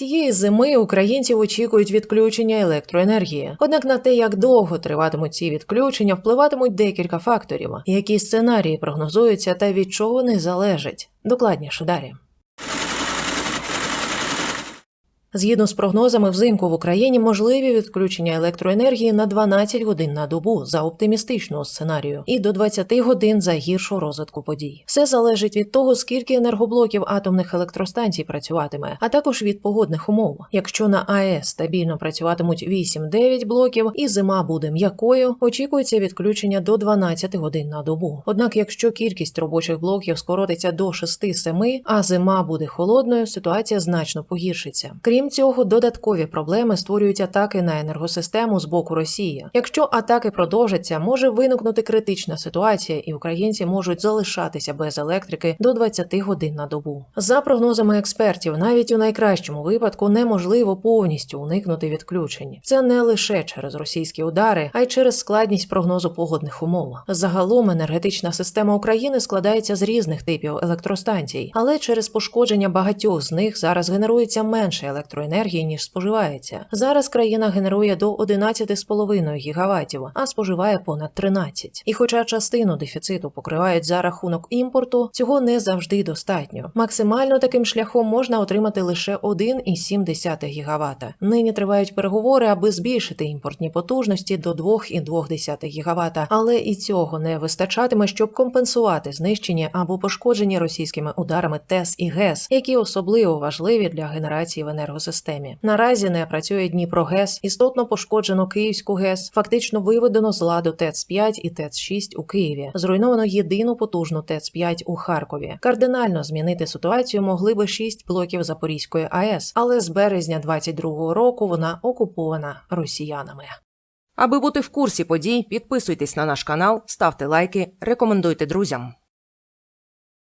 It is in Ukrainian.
Цієї зими українців очікують відключення електроенергії. Однак на те, як довго триватимуть ці відключення, впливатимуть декілька факторів, які сценарії прогнозуються та від чого вони залежать. Докладніше далі. Згідно з прогнозами, взимку в Україні можливі відключення електроенергії на 12 годин на добу за оптимістичного сценарію і до 20 годин за гіршого розвитку подій. Все залежить від того, скільки енергоблоків атомних електростанцій працюватиме, а також від погодних умов. Якщо на АЕС стабільно працюватимуть 8-9 блоків і зима буде м'якою, очікується відключення до 12 годин на добу. Однак, якщо кількість робочих блоків скоротиться до 6-7, а зима буде холодною, ситуація значно погіршиться. Крім цього, додаткові проблеми створюють атаки на енергосистему з боку Росії. Якщо атаки продовжаться, може виникнути критична ситуація, і українці можуть залишатися без електрики до 20 годин на добу. За прогнозами експертів, навіть у найкращому випадку неможливо повністю уникнути відключень. Це не лише через російські удари, а й через складність прогнозу погодних умов. Загалом енергетична система України складається з різних типів електростанцій, але через пошкодження багатьох з них зараз генерується менше електроенергії ніж споживається. Зараз країна генерує до 11,5 гігаватів, а споживає понад 13. І хоча частину дефіциту покривають за рахунок імпорту, цього не завжди достатньо. Максимально таким шляхом можна отримати лише 1,7 гігавата. Нині тривають переговори, аби збільшити імпортні потужності до 2,2 гігавата, але і цього не вистачатиме, щоб компенсувати знищені або пошкоджені російськими ударами ТЕС і ГЕС, які особливо важливі для генерації в енергосистемі. Наразі не працює Дніпрогес, істотно пошкоджено Київську ГЕС, фактично виведено з ладу ТЕЦ 5 і ТЕЦ 6 у Києві. Зруйновано єдину потужну ТЕЦ 5 у Харкові. Кардинально змінити ситуацію могли би 6 блоків Запорізької АЕС, але з березня 22-го року вона окупована росіянами. Аби бути в курсі подій, підписуйтесь на наш канал, ставте лайки, рекомендуйте друзям.